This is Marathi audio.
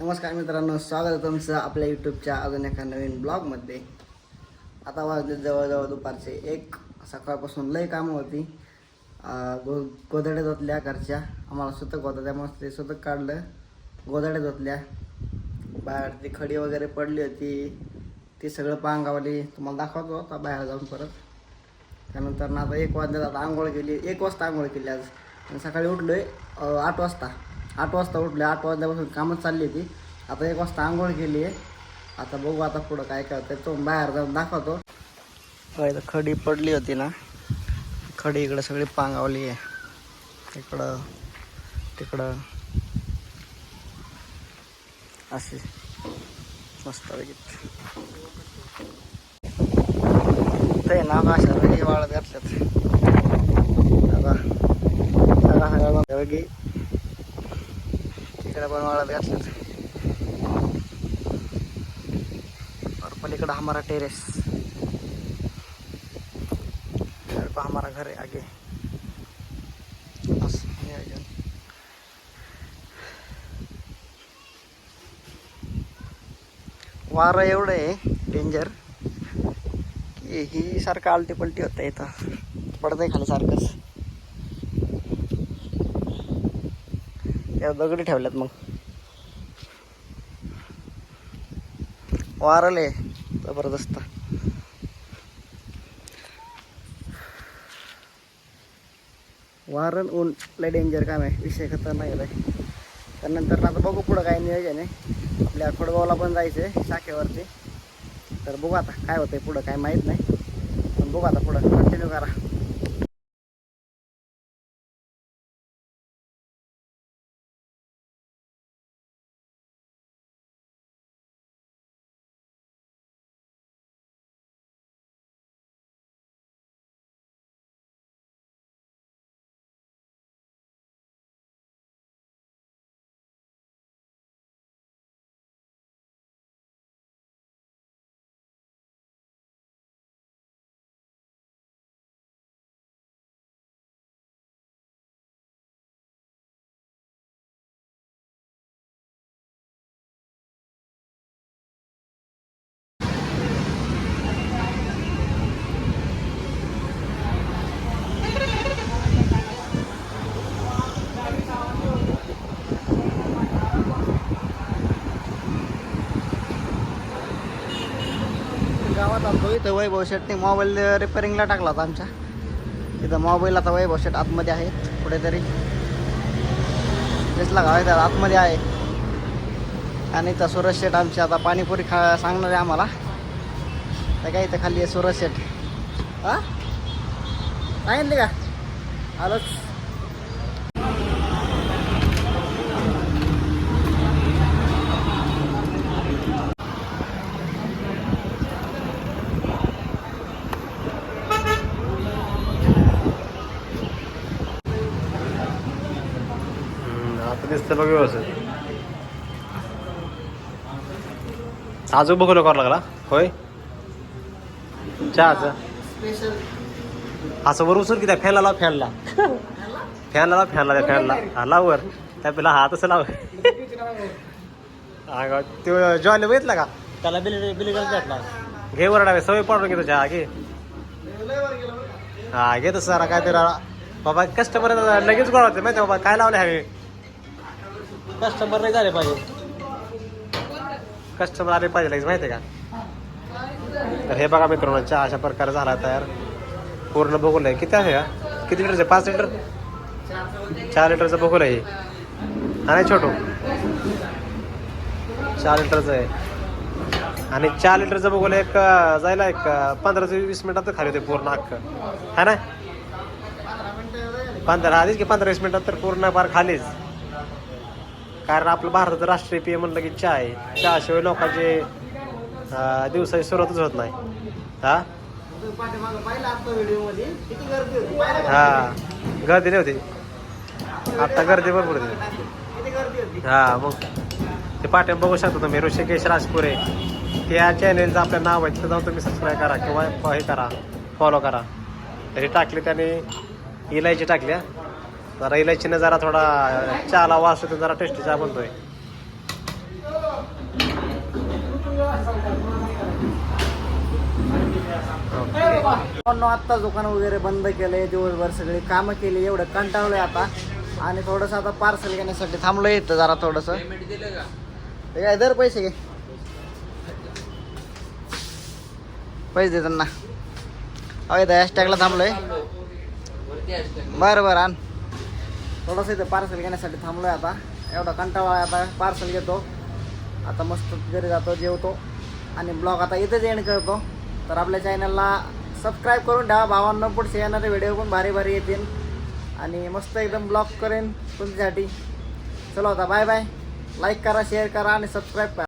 नमस्कार मित्रांनो स्वागत आहे तुमचं आपल्या यूट्यूबच्या अजून एका नवीन ब्लॉगमध्ये आता वाजले जवळजवळ दुपारचे एक. सकाळपासून लय कामं होती. गो गोधड्या धुतल्या घरच्या. आम्हाला सुतक होतं त्यामुळे ते सुतक काढलं. गोदड्या धुतल्या. बाहेर ती खडी वगैरे पडली होती. ती सगळं पांगावली. तुम्हाला दाखवतो आता बाहेर जाऊन परत. त्यानंतर ना आता एक वाजल्यात आता आंघोळ केली. एक वाजता आंघोळ केली आज. सकाळी उठलो आहे आठ वाजता. आठ वाजता उठले आठ वाजल्यापासून कामच चालली होती. आता एक वाजता आंघोळ केली आहे. आता बघू आता पुढं काय काय तो बाहेर जाऊन दाखवतो. बघा खडी पडली होती ना. खडी इकडं सगळी पांगावली आहे. इकडं तिकडं. असे मस्त ते ना अशा वेळी वाळत घातल्यात. आता पण वाळत घातलं. और पलीकडं हमारा टेरेस हमारा घर आहे आगे. बस वारं एवढं आहे डेंजर की ही सारखं आलटी पलटी होतं इथं. पडत आहे खाली सारखंच. त्या दगडी ठेवल्यात मग. वारले जबरदस्त. वारण ऊन लय डेंजर काम आहे विषय खतरनाक आहे त्यानंतर आता बघू पुढं काय नियोजन आहे. आपल्या खोडगावला पण जायचं आहे शाखेवरती. तर बघू आता काय होतंय पुढं काय माहीत नाही. पण बघू आता पुढं. कंटिन्यू करा. गावात इथं वैभव शेटने मोबाईल रिपेअरिंगला टाकला होता आमच्या. इथं मोबाईल आता वैभव शेट आतमध्ये आहे कुठेतरी. दिसला का? आहे आतमध्ये आहे. आणि इथं सुरज शेट आमची आता पाणीपुरी खा सांगणार आहे आम्हाला. तर काय इथं खाली आहे सुरज शेट? हां? सांगितले का? आलोच. आता दिसतं बघ व्यवस्थित. आजू बघू करावं लागला होय? चहाचं. असं वर उचल की त्या फॅनला लाव फॅनला. फॅनला लाव फॅनला त्या फॅनला. हा लाव वर. त्या पिला हा तसं लाव. हा का तो जॉयला बघितला का? त्याला बिली बिल भेटला घे वर डावे सवय पाडून घेतो चहा घे. हा घे तसं जरा काय तरी बाबा कस्टमर लगेच गोळा होते माहिती बाबा? काय लावले हवे? कस्टमर नाही झाले पाहिजे. कस्टमर आले पाहिजे लगेच माहिती आहे का? तर हे बघा मित्रांनो चहा अशा प्रकारे झाला तयार. पूर्ण बघून आहे किती आहे किती लिटरचं? आहे? पाच लिटर? चार लिटरचं बघून आहे हा. नाही छोटू? चार लिटरचं आहे. आणि चार लिटरचं बघून एक जायला एक पंधरा ते वीस मिनिटात खाली होते पूर्ण अख्ख. हा ना? पंधरा आधीच की पंधरा वीस मिनिटात तर पूर्ण फार खालीच. कारण आपलं भारताचं राष्ट्रीय पेय म्हणलं की चहा आहे. चहाशिवाय लोकांचे दिवसाची सुरुवातच होत नाही. हा? गर्दी हा. गर्दी नाही होती आता गर्दी भरपूर होती हा मग ते पाट्या बघू शकता तुम्ही. ऋषिकेश राजपुरे. त्या चॅनेलचं आपलं नाव आहे. तिथं जाऊन तुम्ही सबस्क्राईब करा किंवा हे करा. फॉलो करा. तरी टाकले त्याने इलायची टाकल्या जरा इलायचीनं जरा थोडा चहाला वास येतो जरा टेस्टी चहा बनतोय. मित्रांनो आत्ता दुकान वगैरे बंद केलंय दिवसभर सगळी कामं केली एवढं कंटाळलंय आता. आणि थोडंसं आता पार्सल घेण्यासाठी थांबलोय इथं जरा थोडंसं. काय दर पैसे घे. पैसे दे त्यांना. अवैध हॅशटॅगला थांबलोय. बरं बरं आण. थोडंसं इथं पार्सल घेण्यासाठी थांबलोय आता. एवढा कंटाळा आता. पार्सल घेतो. आता मस्त घरी जातो जेवतो. आणि ब्लॉग आता इथेच एंड करतो. तर आपल्या चॅनलला सबस्क्राईब करून ठेवा. भावांना पुढचे येणारे व्हिडिओ पण भारी भारी येतील. आणि मस्त एकदम ब्लॉग करेन तुमच्यासाठी. चला आता बाय बाय लाईक करा शेअर करा आणि सबस्क्राईब करा.